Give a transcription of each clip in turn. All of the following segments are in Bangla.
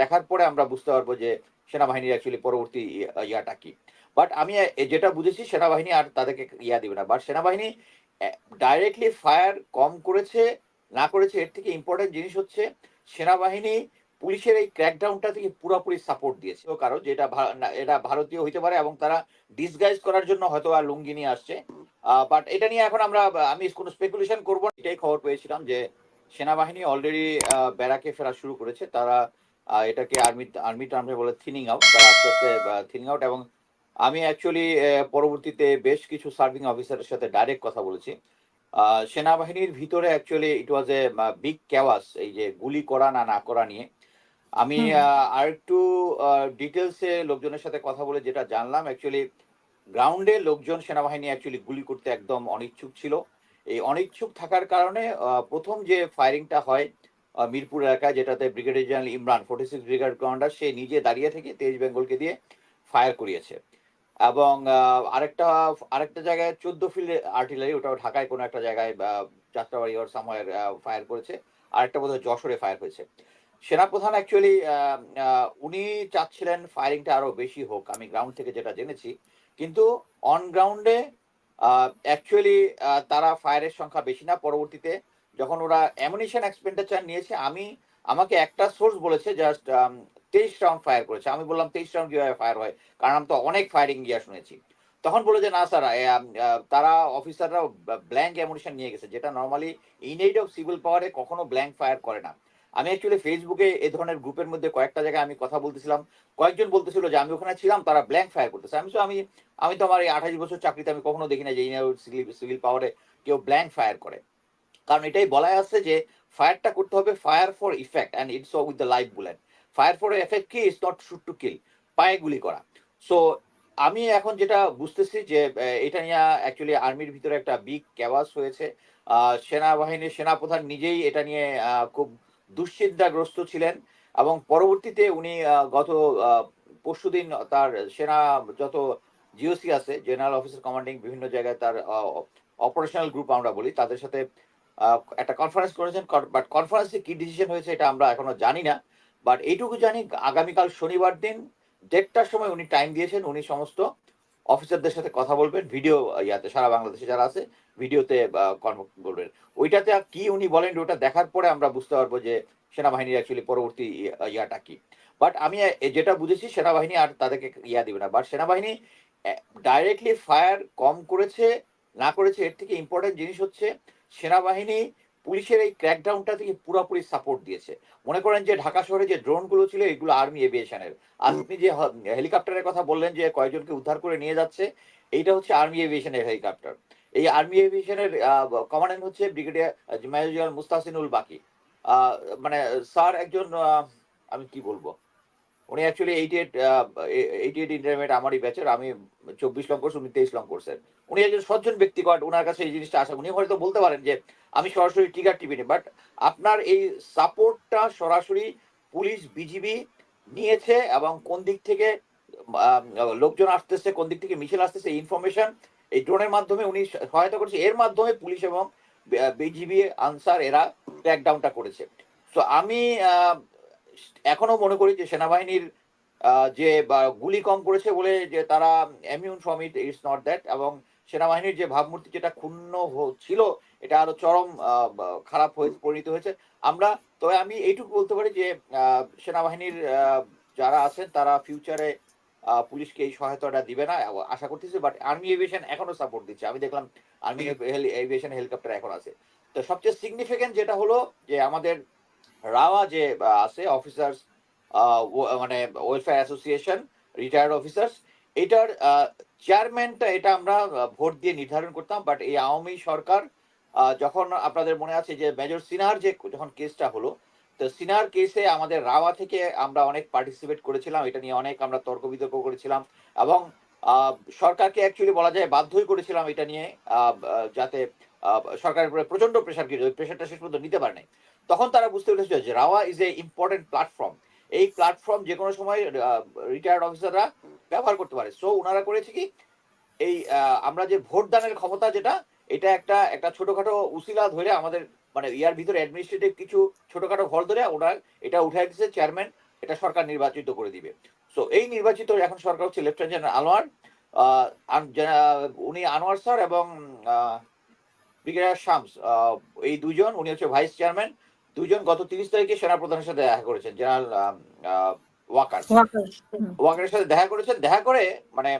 দেখার পরে আমরা বুঝতে পারব যে সেনাবাহিনীর অ্যাকচুয়ালি পরবর্তী ইয়াটা কি। বাট আমি যেটা বুঝেছি, সেনাবাহিনী আর তাদেরকে ইয়া দিবে না। বাট সেনাবাহিনী ডাইরেক্টলি ফায়ার কম করেছে, না করেছে, এর থেকে ইম্পর্টেন্ট জিনিস হচ্ছে, সেনাবাহিনী পুলিশের এই ক্র্যাকডাউনটা থেকে পুরোপুরি সাপোর্ট দিয়েছে। তো কারও, যেটা এটা ভারতীয় হইতে পারে এবং তারা ডিসগাইজ করার জন্য হয়তো আর লুঙ্গি নিয়ে আসছে। বাট এটা নিয়ে এখন আমরা, আমি কোনো স্পেকুলেশন করব। এটাই খবর পেয়েছিলাম যে সেনাবাহিনী অলরেডি ব্যারাকে ফেরা শুরু করেছে। তারা এটাকে আর্মি আর্মি টার্মে বলে থিনিং আউট তারা আস্তে আস্তে থিনিং আউট এবং আমি অ্যাকচুয়ালি পরবর্তীতে বেশ কিছু সার্ভিং অফিসারের সাথে ডাইরেক্ট কথা বলেছি। সেনাবাহিনীর ভিতরে actually it was a big chaos এই যে গুলি করা না না করা নিয়ে। আমি। আর একটু ডিটেলসে লোকজনের সাথে কথা বলে যেটা জানলাম অ্যাকচুয়ালি গ্রাউন্ডে লোকজন সেনাবাহিনী অ্যাকচুয়ালি গুলি করতে একদম অনিচ্ছুক ছিল। এই অনিচ্ছুক থাকার কারণে প্রথম যে ফায়ারিংটা হয় মিরপুর এলাকায়, যেটাতে brigadier general Imran forty six brigade commander সে নিজে দাঁড়িয়ে থেকে তেজ বেঙ্গলকে দিয়ে ফায়ার করিয়েছে। এবং আরেকটা আরেকটা জায়গায় চোদ্দ ফিল্ড আর্টিলারি ওটা ঢাকায় কোনো একটা জায়গায় যাত্রাবাড়ি ওর সাময়ের ফায়ার করেছে। আরেকটা বোধহয় যশোরে ফায়ার হয়েছে। সেনাপ্রধান অ্যাকচুয়ালি উনি চাচ্ছিলেন ফায়ারিংটা আরও বেশি হোক, আমি গ্রাউন্ড থেকে যেটা জেনেছি। কিন্তু অন গ্রাউন্ডে অ্যাকচুয়ালি তারা ফায়ারের সংখ্যা বেশি না, পরবর্তীতে যখন ওরা অ্যামুনিশন এক্সপেন্ডিচার নিয়েছে, আমি, আমাকে একটা সোর্স বলেছে জাস্ট তেইশ রাউন্ড ফায়ার করেছে। আমি বললাম, তেইশ রাউন্ড কীভাবে ফায়ার হয়? কারণ আমি তো অনেক ফায়ারিং গিয়া শুনেছি। তখন বলে যে, না স্যার তারা অফিসাররা ব্ল্যাঙ্ক অ্যামুনিশন নিয়ে গেছে, যেটা নর্মালি ইনএইড অফ সিভিল পাওয়ারে কখনো ব্ল্যাঙ্ক ফায়ার করে না। আমি অ্যাকচুয়ালি ফেসবুকে এই ধরনের গ্রুপের মধ্যে কয়েকটা জায়গায় আমি কথা বলতেছিলাম। কয়েকজন বলতেছিল যে, আমি ওখানে ছিলাম, তারা ব্ল্যাঙ্ক ফায়ার করতেছে। আমি আমি আমি তো আমার এই আঠাশ বছর চাকরিতে আমি কখনো দেখি না যে সিভিল পাওয়ারে কেউ ব্ল্যাঙ্ক ফায়ার করে। কারণ এটাই বলাই আছে যে ফায়ারটা করতে হবে fire for effect and it's with the life bullet fire for effect কি? It's not shoot to kill পায়ে গুলি করা। সো আমি এখন যেটা বুঝতেছি যে এটা নিয়ে অ্যাকচুয়ালি আর্মির ভিতরে একটা বিগ ক্যাওয়াস হয়েছে। সেনাবাহিনীর সেনাপ্রধান নিজেই এটা নিয়ে খুব দুশ্চিন্তাগ্রস্ত ছিলেন এবং পরবর্তীতে উনি গত পরশুদিন তার সেনা যত জিওসি আছে জেনারেল অফিসার কমান্ডিং বিভিন্ন জায়গায় তার অপারেশনাল গ্রুপ আমরা বলি, তাদের সাথে একটা কনফারেন্স করেছেন বাট কনফারেন্সে কি ডিসিশন হয়েছে এটা আমরা এখনও জানি না। বাট এইটুকু জানি, আগামীকাল শনিবার দিন দেড়টার সময় উনি টাইম দিয়েছেন, উনি সমস্ত অফিসারদের সাথে কথা বলবেন ভিডিও ইয়াতে, সারা বাংলাদেশে যারা আছে ভিডিওতে কর্ম করবেন ওইটাতে কি উনি বলেন, ওটা দেখার পরে আমরা বুঝতে পারব যে সেনাবাহিনীর অ্যাকচুয়ালি পরবর্তী ইয়াটা কি। বাট আমি যেটা বুঝেছি, সেনাবাহিনী আর তাদেরকে ইয়া দিবে না। বাট সেনাবাহিনী ডাইরেক্টলি ফায়ার কম করেছে, না করেছে, এর থেকে ইম্পর্টেন্ট জিনিস হচ্ছে সেনাবাহিনী পুলিশের এই ক্র্যাকডাউনটা থেকে পুরোপুরি সাপোর্ট দিয়েছে। মনে করেন যে ঢাকা শহরে যে ড্রোনগুলো ছিল, এগুলো আর্মি এভিয়েশনের আপনি যে হেলিকপ্টারের কথা বললেন যে কয়েকজনকে উদ্ধার করে নিয়ে যাচ্ছে, এইটা হচ্ছে আর্মি এভিয়েশনের হেলিকপ্টার এই আর্মি এভিয়েশনের কমান্ডেন্ট হচ্ছে ব্রিগেডিয়ার মেজর মুস্তাসিনুল বাকি। মানে স্যার একজন আমি কি বলব? উনি actually eighty eight eighty eight intermediate আমারই ব্যাচের আমি চব্বিশ লং কোর্স উনি তেইশ লং কোর্সের উনি একজন সজ্জন ব্যক্তিগত ওনার কাছে এই জিনিসটা আসা উনি হয়তো বলতে পারেন যে, আমি সরাসরি টিকার টিভি নিই বাট আপনার এই সাপোর্টটা সরাসরি পুলিশ বিজিবি নিয়েছে এবং কোন দিক থেকে লোকজন আসতেছে, কোন দিক থেকে মিছিল আসতেছে ইনফরমেশন এই ড্রোনের মাধ্যমে উনি সহায়তা করেছে। এর মাধ্যমে পুলিশ এবং বিজিবি আনসার এরা ক্র্যাকডাউনটা করেছে। তো আমি এখনও মনে করি যে সেনাবাহিনীর যে গুলি কম করেছে বলে যে তারা immune from it it's not that এবং সেনাবাহিনীর যে ভাবমূর্তি যেটা ক্ষুণ্ণ ছিল এটা আরও চরম খারাপ হয়ে পরিণত হয়েছে। আমরা তবে আমি এইটুকু বলতে পারি যে সেনাবাহিনীর যারা আছেন তারা ফিউচারে পুলিশকে এই সহায়তাটা দিবে না আশা করতেছি বাট আর্মি এভিয়েশন এখনও সাপোর্ট দিচ্ছে। আমি দেখলাম আর্মি এভিয়েশন হেলিকপ্টার এখন আছে। তো সবচেয়ে সিগনিফিকেন্ট যেটা হলো যে আমাদের রাওয়া যে আছে অফিসার্স মানে ওয়েলফেয়ার অ্যাসোসিয়েশন রিটায়ার্ড অফিসার্স এটার চেয়ারম্যানটা এটা আমরা ভোট দিয়ে নির্ধারণ করতাম বাট এই আওয়ামী সরকার যখন আপনাদের মনে আছে যে, মেজর সিনহার যে, যখন কেসটা হলো, তো সিনহার কেসে আমাদের রাওয়া থেকে আমরা অনেক পার্টিসিপেট করেছিলাম, এটা নিয়ে অনেক আমরা তর্ক বিতর্ক করেছিলাম এবং সরকারকে অ্যাকচুয়ালি বলা যায় বাধ্যই করেছিলাম এটা নিয়ে যাতে সরকারের উপরে প্রচণ্ড প্রেশার কি ওই প্রেশারটা শেষ পর্যন্ত নিতে পারে নাই। তখন তারা বুঝতে পেরেছিল যে রাওয়া ইজ এ ইম্পর্টেন্ট প্ল্যাটফর্ম এই প্ল্যাটফর্ম যে কোনো সময় রিটায়ার্ড অফিসাররা ব্যবহার করতে পারে। সো ওনারা করেছে কি, এই আমরা যে ভোটদানের ক্ষমতা যেটা, এটা একটা একটা ছোটখাটো উসিলা ধরে আমাদের মানে ইয়ার ভিতরে অ্যাডমিনিস্ট্রেটিভ কিছু ছোটখাটো হল ধরে ওরা এটা উঠাই দিচ্ছে চেয়ারম্যান এটা সরকার নির্বাচিত করে দিবে। সো এই নির্বাচিত এখন সরকার হচ্ছে লেফটেন্যান্ট জেনারেল আনোয়ার উনি আনোয়ার স্যার এবং ব্রিগেডিয়ার শামস এই দুজন উনি হচ্ছে ভাইস চেয়ারম্যান দুজন গত তিরিশ তারিখে সেনাপ্রধানের সাথে দেখা করেছেন জেনারেল ওয়াকার। ওয়াকার ওয়াকারের সাথে দেখা করেছেন দেখা করে মানে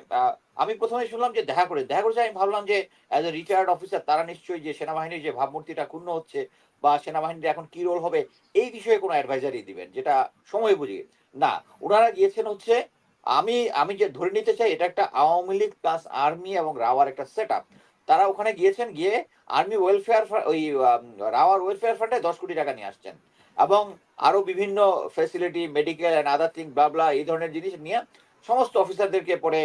আমি প্রথমে শুনলাম যে দেখা করে দেখা করেছে আমি ভাবলাম যে অ্যাজ এ রিটায়ার্ড অফিসার তারা নিশ্চয়ই যে সেনাবাহিনীর যে ভাবমূর্তিটা ক্ষুণ্ণ হচ্ছে বা সেনাবাহিনীর এখন কি রোল হবে এই বিষয়ে কোনো অ্যাডভাইজারি দিবেন যেটা সময় বুঝিয়ে না ওনারা গিয়েছেন হচ্ছে আমি আমি যে ধরে নিতে চাই এটা একটা আওয়ামী লীগ প্লাস আর্মি এবং রাওয়ার একটা সেট তারা ওখানে গিয়েছেন, গিয়ে আর্মি ওয়েলফেয়ার ওই রাওয়ার ওয়েলফেয়ার ফান্ডে দশ কোটি টাকা নিয়ে আসছেন। এবং আরও বিভিন্ন facility medical and other thing বাবলা এই ধরনের জিনিস নিয়ে সমস্ত অফিসারদেরকে পরে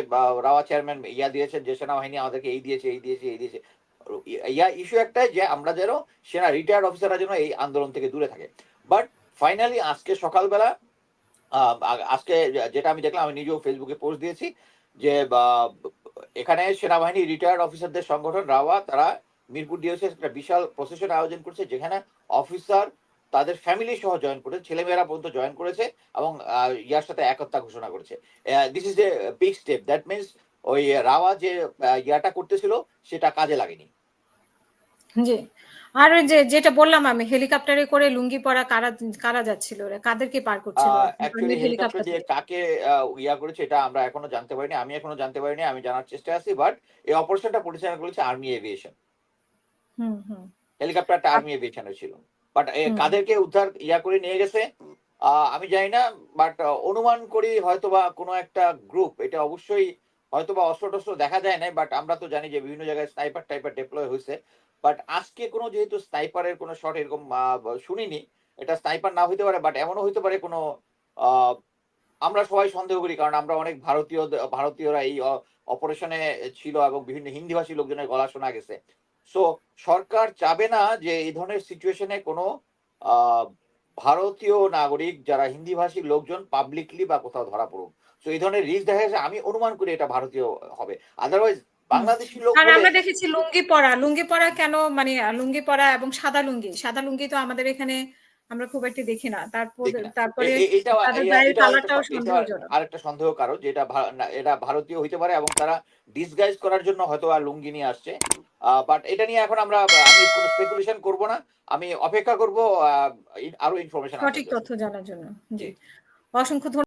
রাওয়া চেয়ারম্যান ইয়া দিয়েছেন যে সেনাবাহিনী আমাদেরকে এই দিয়েছে এই দিয়েছে এই দিয়েছে। ইয়া ইস্যু একটাই যে, আমরা যেন সেনা রিটায়ার্ড অফিসাররা যেন এই আন্দোলন থেকে দূরে থাকে। বাট ফাইনালি আজকে সকালবেলা আজকে যেটা আমি দেখলাম, আমি নিজেও ফেসবুকে পোস্ট দিয়েছি যে এখানে সেনাবাহিনী রিটায়ার্ড অফিসারদের সংগঠন রাওয়া, তারা মিরপুর ডিওসে একটা বিশাল প্রসেশন আয়োজন করছে, যেখানে অফিসার তাদের ফ্যামিলি সহ জয়েন করেছে, ছেলেমেয়েরা পর্যন্ত জয়েন করেছে এবং ইয়ার সাথে একতা ঘোষণা করেছে। This is a big step that means ওই রাওয়া যে ইয়াটা করতেছিল, সেটা কাজে লাগেনি। জি। আর ওই যে যেটা বললাম আমি হেলিকপ্টারে করে লুঙ্গি পরা কারা কারা যাচ্ছিল ওরা? কাদেরকে পার করছিল? অ্যাকচুয়ালি হেলিকপ্টার দিয়ে কাকে ইয়া করেছে এটা আমরা এখনও জানতে পারিনি আমি এখনও জানতে পারিনি আমি জানার চেষ্টা আছি বাট এই অপারেশনটা পরিচালনা করেছে আর্মি এভিয়েশন হুম হুম। হেলিকপ্টারটা আর্মি এভিয়েশনের ছিল। বাট। কাদেরকে উদ্ধার ইয়া করে নিয়ে গেছে আমি জানি না বাট অনুমান করি হয়তোবা কোনো একটা গ্রুপ এটা অবশ্যই হয়তোবা অস্ত্র টস্ত্র দেখা যায় না বাট আমরা তো জানি যে বিভিন্ন জায়গায় স্নাইপার টাইপার ডেপ্লয় হয়েছে। বাট আজকে কোনো যেহেতু স্নাইপারের কোনো শট এরকম শুনিনি, এটা স্নাইপার না হইতে পারে বাট এমনও হইতে পারে কোনো আমরা সবাই সন্দেহ করি, কারণ আমরা অনেক ভারতীয়, ভারতীয়রা এই অপারেশনে ছিল এবং বিভিন্ন হিন্দিভাষী লোকজনের গলা শোনা গেছে। সো সরকার চাবে না যে এই ধরনের সিচুয়েশনে কোনো ভারতীয় নাগরিক যারা হিন্দিভাষী লোকজন পাবলিকলি বা কোথাও ধরা পড়ুক। সো এই ধরনের রিস্ক দেখা গেছে, আমি অনুমান করি এটা ভারতীয় হবে। আদারওয়াইজ বাংলাদেশি লোক আর আমরা দেখেছি লুঙ্গি পরা লুঙ্গি পরা কেন মানে লুঙ্গি পরা এবং সাদা লুঙ্গি সাদা লুঙ্গি তো আমাদের এখানে আমরা খুব একটা দেখি না। তারপর তারপরে আরেকটা- সন্দেহ কারণ যেটা এটা ভারতীয় হইতে পারে এবং তারা ডিসগাইজ করার জন্য হয়তো আর লুঙ্গি নিয়ে আসছে। বাট এটা নিয়ে এখন আমরা আমি কোনো স্পেকুলেশন করব না। আমি অপেক্ষা করব আরও ইনফরমেশন সঠিক তথ্য জানার জন্য। জি। অসংখ্য